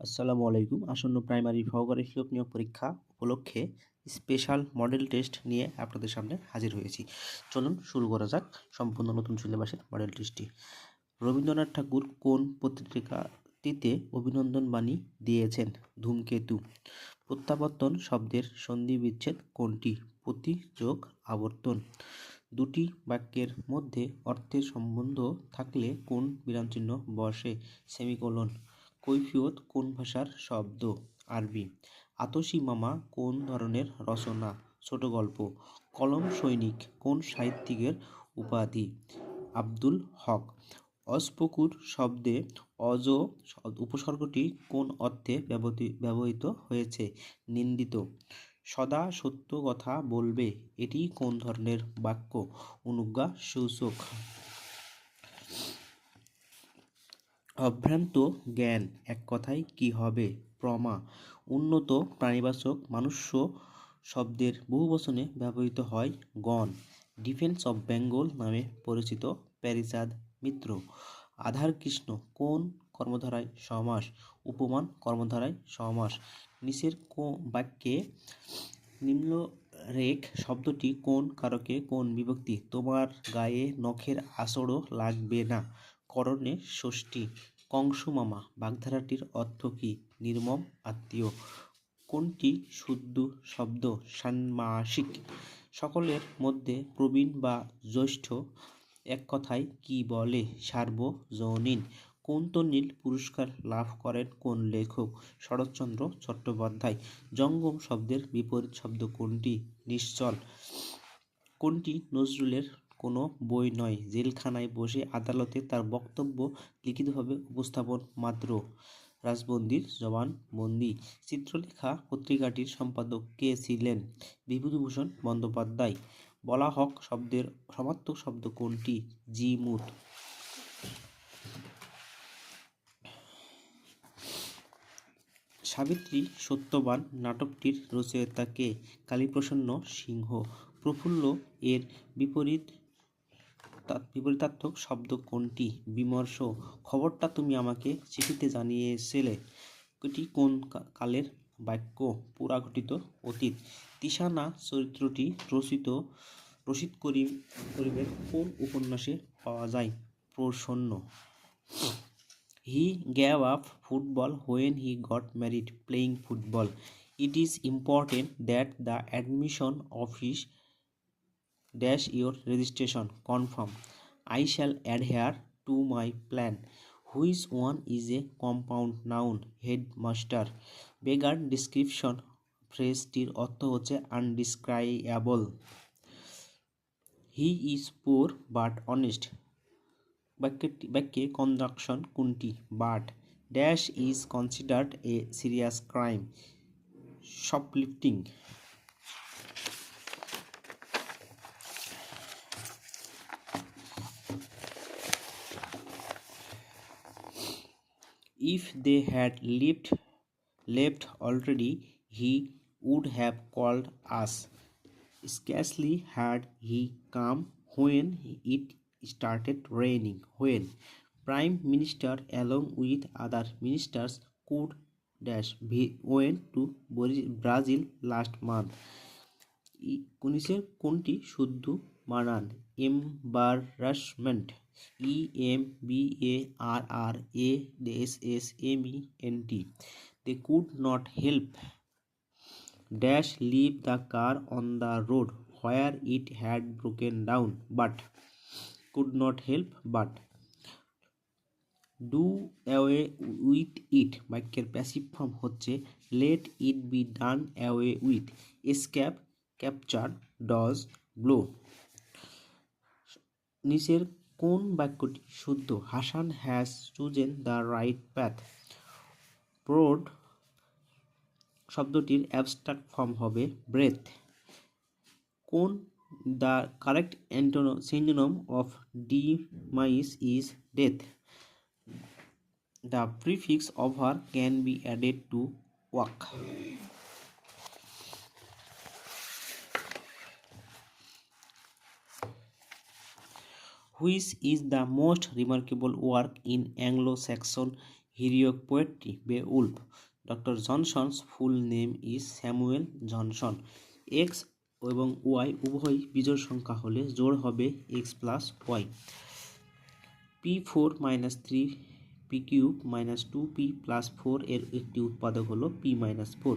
আসসালামু আলাইকুম। আসন্ন প্রাইমারি সহকারী শিক্ষক নিয়োগ পরীক্ষা উপলক্ষে স্পেশাল মডেল টেস্ট নিয়ে আপনাদের সামনে হাজির হয়েছি। চলুন শুরু করা যাক সম্পূর্ণ নতুন সিলেবাসের মডেল টেস্টটি। রবীন্দ্রনাথ ঠাকুর কোন পত্রিকাটিতে অভিনন্দন বাণী দিয়েছেন? ধূমকেতু। প্রত্যাবর্তন শব্দের সন্ধি বিচ্ছেদ কোনটি? প্রতি যোগ আবর্তন। দুটি বাক্যের মধ্যে অর্থের সম্বন্ধ থাকলে কোন বিরামচিহ্ন বসে? সেমিকোলন। কৈফিয়ত কোন ভাষার শব্দ? আরবি, আতসী মামা কোন ধরনের রচনা? ছোট গল্প, কলম সৈনিক কোন সাহিত্যিকের উপাধি? আব্দুল হক অস্পকুর শব্দে অজ উপসর্গটি কোন অর্থে ব্যবহৃত হয়েছে? নিন্দিত, সদা সত্য কথা বলবে, এটি কোন ধরনের বাক্য? অনুজ্ঞা সূচক। অভ্রান্ত জ্ঞান, এক কথায় কি হবে? প্রমা, উন্নত প্রাণীবাচক মানুষ্য শব্দের বহুবচনে ব্যবহৃত হয় গণ। ডিফেন্স অফ বেঙ্গল নামে পরিচিত প্যারিচাঁদ মিত্র। আধার কৃষ্ণ, কোন কর্মধারায় সমাস? উপমান, কর্মধারায় সমাস। নিচের কো, বাক্যে নিম্ন নিম্নরেখ শব্দটি কোন কারকে, কোন বিভক্তি? তোমার গায়ে নখের আঁচড়ও লাগবে না। করণে ষষ্ঠী। কংস মামা বাগধারাটির অর্থ কী? নির্মম, আত্মীয়। কোনটি শুদ্ধ শব্দ? ষান্মাসিক। সকলের মধ্যে প্রবীণ বা জ্যৈষ্ঠ এক কথায় কি বলে? সার্বজনীন। কোন তন্নিল পুরস্কার লাভ করেন কোন লেখক? শরৎচন্দ্র চট্টোপাধ্যায়। জঙ্গম শব্দের বিপরীত শব্দ কোনটি? নিশ্চল। কোনটি নজরুলের কোনো বই নয়। জেলখানায় বসে আদালতে তার বক্তব্য লিখিতভাবে উপস্থাপন মাত্র। রাজবন্দির জবানবন্দি চিত্রলেখা পত্রিকাটির সম্পাদক কে ছিলেন? বিভূতিভূষণ বন্দ্যোপাধ্যায়। বলা হক শব্দের সমার্থক শব্দ কোনটি? জি জিমুত সাবিত্রী সত্যবান নাটকটির রচয়িতা কে? কালীপ্রসন্ন সিংহ। প্রফুল্ল এর বিপরীত বিপরীতার্থক শব্দ কোনটি? বিমর্ষ। খবরটা তুমি আমাকে চিঠিতে জানিয়েছিলে। এটি কোন কালের বাক্য? পুরাঘটিত অতীত। তিশানা চরিত্রটি রচিত রশিদ করিম করিমের কোন উপন্যাসে পাওয়া যায়? Prasanna. He gave up football when he got married playing football it is important that the admission office dash your registration confirm I shall adhere to my plan which one is a compound noun headmaster beggar description ফ্রেজটির অর্থ হচ্ছে indescribable he is poor but honest বাক্যটি বাক্যে conjunction কোনটি? But dash is considered a serious crime shoplifting If they had lived, left already, he would have called us. Scarcely had he come when it started raining. When Prime Minister, along with other ministers, could dash went to Brazil last month. কোনটি শুদ্ধ বানান embarrassment E M B A R R A S S M E N T they could not help dash leave the car on the road where it had broken down but could not help but do away with it বাক্যের passive form হচ্ছে let it be done away with escape capture dodge blow নিচের কোন বাক্যটি শুদ্ধ? Hasan has chosen the right path broad শব্দটির abstract form হবে breath কোন the correct antonym synonym of demise is death the prefix over can be added to walk which the most remarkable work in Anglo Anglo-Saxon heroic be Beowulf doctor Johnson's full name is Samuel Johnson. X এবং Y উভয় বিজোড় সংখ্যা হলে জোড় হবে X plus Y. P four minus three, P cube minus two, P plus four এর একটি উৎপাদক হলো P minus four.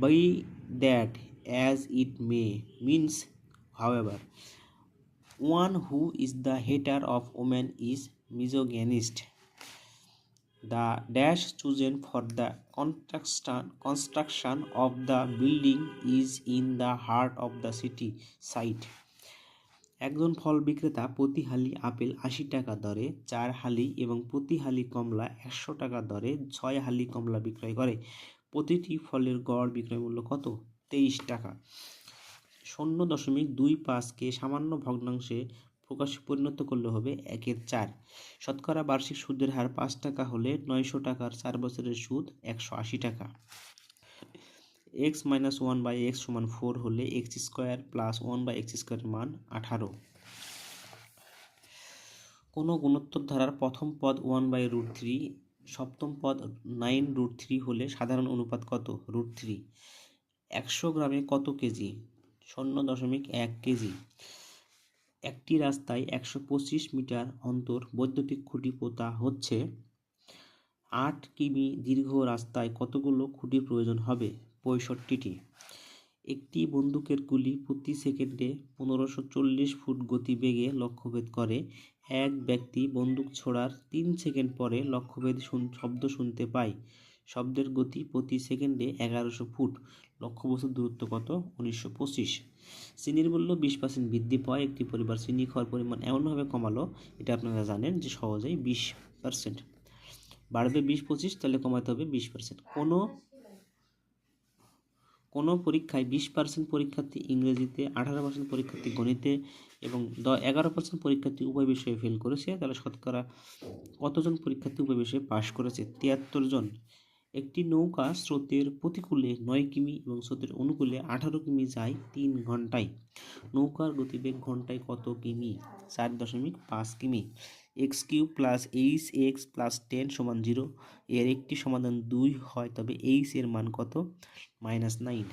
By that, as it may, means however one who is the hater of women is misogynist the dash chosen for the construction construction of the building is in the heart of the city site. একজন ফল বিক্রেতা প্রতি হালি apple আশি টাকা দরে, চার হালি এবং প্রতি হালি কমলা একশো টাকা দরে ছয় হালি কমলা বিক্রয় করে। প্রতিটি ফলের গড় বিক্রয় মূল্য কত? তেইশ টাকা। শূন্য দশমিক দুই পাঁচকে সামান্য ভগ্নাংশে প্রকাশে পরিণত করলে হবে একের চার। শতকরা বার্ষিক সুদের হার পাঁচ টাকা হলে নয়শো টাকার চার বছরের সুদ একশো আশি টাকা। X minus one by X সমান ফোর হলে X square plus one by X স্কোয়ারের মান আঠারো। কোনো গুণোত্তর ধারার প্রথম পদ ওয়ান বাই রুট থ্রি, সপ্তম পদ নাইন রুট থ্রি হলে সাধারণ অনুপাত কত? Root three. একশো গ্রামে কত কেজি? শূন্য দশমিক এক কেজি। একটি রাস্তায় একশো পঁচিশ মিটার অন্তর বৈদ্যুতিক খুঁটি পোতা হচ্ছে। আট কিমি দীর্ঘ রাস্তায় কতগুলো খুঁটি প্রয়োজন হবে? পঁয়ষট্টিটি। একটি বন্দুকের গুলি প্রতি সেকেন্ডে পনেরোশো চল্লিশ ফুট গতিবেগে লক্ষ্যভেদ করে। এক ব্যক্তি বন্দুক ছোড়ার তিন সেকেন্ড পরে লক্ষ্যভেদ শব্দ শুনতে পায়। শব্দের গতি প্রতি সেকেন্ডে এগারোশো ফুট। লক্ষ্যবস্তুর দূরত্ব কত? উনিশশো পঁচিশ। চিনির মূল্য বিশ পার্সেন্ট বৃদ্ধি পায়, একটি পরিবার চিনি খাওয়ার পরিমাণ এমনভাবে কমালো, এটা আপনারা জানেন যে সহজেই বিশ পার্সেন্ট বাড়বে বিশ পঁচিশ, তাহলে কমাতে হবে বিশ পার্সেন্ট কোনো কোনো পরীক্ষায় বিশ পার্সেন্ট পরীক্ষার্থী ইংরেজিতে, আঠারো পার্সেন্ট পরীক্ষার্থী গণিতে এবং দ, এগারো পার্সেন্ট পরীক্ষার্থী উভয় বিষয়ে ফেল করেছে, তাহলে শতকরা কতজন পরীক্ষার্থী উভয় বিষয়ে পাশ করেছে? তিয়াত্তর জন। একটি নৌকা স্রোতের প্রতিকূলে নয় কিমি এবং স্রোতের অনুকূলে আঠারো কিমি যায় তিন ঘন্টায়। নৌকার গতিবেগ ঘন্টায় কত কিমি? চার দশমিক পাঁচ কিমি। X cube plus H X plus ten সমান জিরো। এর একটি সমাধান দুই হয়, তবে এইচ এর মান কত? Minus nine.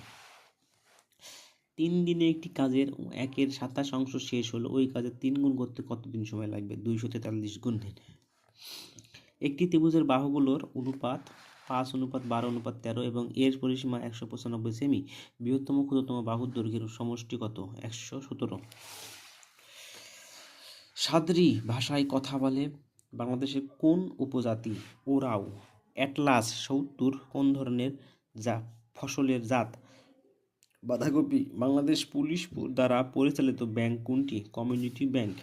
তিন দিনে একটি কাজের একের সাতাশ অংশ শেষ হলো। ওই কাজের তিন গুণ করতে কতদিন সময় লাগবে? দুইশো তেতাল্লিশ গুণ দিন। একটি ত্রিভুজের বাহুগুলোর অনুপাত পাঁচ অনুপাত বারো অনুপাত তেরো এবং এর পরিসীমা একশো পঁচানব্বই সেমি। বৃহত্তম ক্ষুদ্রতম বাহুর দৈর্ঘ্যের সমষ্টি কত? একশো সতেরো। সাদরি ভাষায় কথা বলে বাংলাদেশের কোন উপজাতি ওরাও? অ্যাটলাস সত্তর, কোন ধরনের যা ফসলের জাত? বাঁধাকপি, বাংলাদেশ পুলিশ দ্বারা পরিচালিত ব্যাংক কোনটি? Community bank.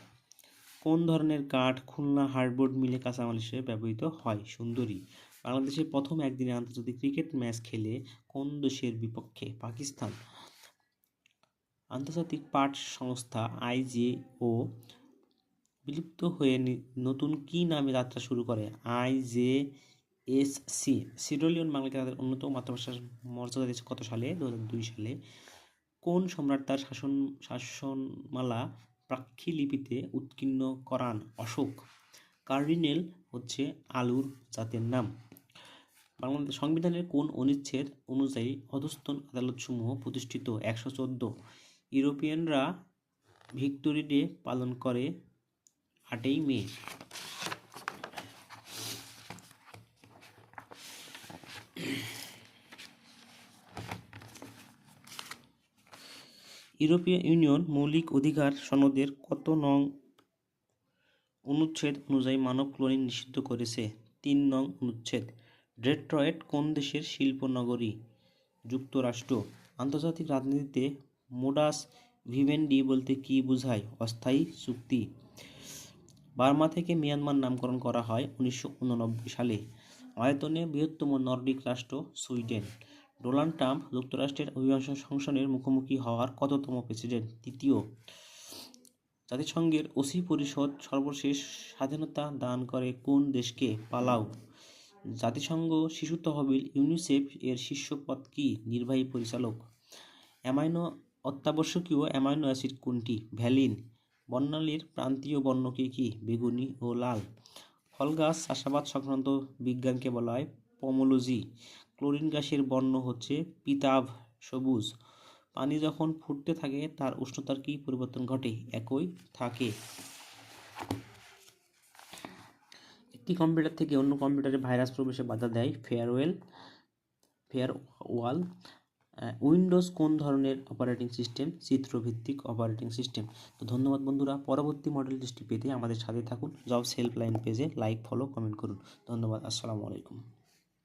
কোন ধরনের কাঠ খুলনা হার্ডবোর্ড মিলে কাঁচামাল হিসেবে ব্যবহৃত হয়? সুন্দরী। বাংলাদেশের প্রথম একদিনে আন্তর্জাতিক ক্রিকেট ম্যাচ খেলে কোন দেশের বিপক্ষে? পাকিস্তান। আন্তর্জাতিক পাট সংস্থা আইজেও বিলুপ্ত হয়ে নতুন কি নামে যাত্রা শুরু করে? আইজে এস সি সিরোলিয়ন বাংলাকে তাদের অন্যতম মাতৃভাষার মর্যাদা দিয়েছে কত সালে? দু দুই সালে। কোন সম্রাট তার শাসন শাসনমালা প্রাক্ষী লিপিতে উৎকীর্ণ করান? অশোক। কার্ডিনেল হচ্ছে আলুর জাতের নাম। বাংলাদেশ সংবিধানের কোন অনুচ্ছেদ অনুযায়ী অধস্তন আদালতসমূহ প্রতিষ্ঠিত? একশো চোদ্দ। ইউরোপিয়ানরা ভিক্টোরি ডে পালন করে আটই মে। ইউরোপীয় ইউনিয়ন মৌলিক অধিকার সনদের কত নং অনুচ্ছেদ অনুযায়ী মানব ক্লোনিং নিষিদ্ধ করেছে? তিন নং অনুচ্ছেদ। ডেট্রয়েট কোন দেশের শিল্প নগরী যুক্তরাষ্ট্র। আন্তর্জাতিক রাজনীতিতে মোডাস ভিভেন্ডি বলতে কী বোঝায়? অস্থায়ী চুক্তি। বার্মা থেকে মিয়ানমার নামকরণ করা হয় উনিশশো উননব্বই সালে। আয়তনে বৃহত্তম নর্ডিক রাষ্ট্র সুইডেন। ডোনাল্ড ট্রাম্প যুক্তরাষ্ট্রের অভিবাসন সংসদের মুখোমুখি হওয়ার কততম প্রেসিডেন্ট? তৃতীয় জাতিসংঘের ওসি পরিষদ সর্বশেষ স্বাধীনতা দান করে কোন দেশকে? পালাও। জাতিসংঘ শিশু তহবিল ইউনিসেফ এর শীর্ষ পদ কি? নির্বাহী পরিচালক। অ্যামাইনো অত্যাবশ্যকীয় অ্যামাইনো অ্যাসিড কোনটি? ভ্যালিন। বর্ণালীর প্রান্তীয় বর্ণ কি কি? বেগুনি ও লাল। ফল গাছ চাষাবাদ সংক্রান্ত বিজ্ঞানকে বলা হয় পমোলজি। ক্লোরিন গ্যাসের বর্ণ হচ্ছে পিতাভ সবুজ। পানি যখন ফুটতে থাকে, তার উষ্ণতার কি পরিবর্তন ঘটে? একই থাকে। একটি কম্পিউটার থেকে অন্য কম্পিউটারে ভাইরাস প্রবেশে বাধা দেয়, ফেয়ারওয়েল ফেয়ার ওয়াল উইন্ডোজ কোন ধরনের অপারেটিং সিস্টেম? চিত্রভিত্তিক অপারেটিং সিস্টেম। তো ধন্যবাদ বন্ধুরা, পরবর্তী মডেল দৃষ্টি পেতে আমাদের সাথে থাকুন। জবস হেল্পলাইন পেজে লাইক ফলো কমেন্ট করুন। ধন্যবাদ, আসসালামু আলাইকুম।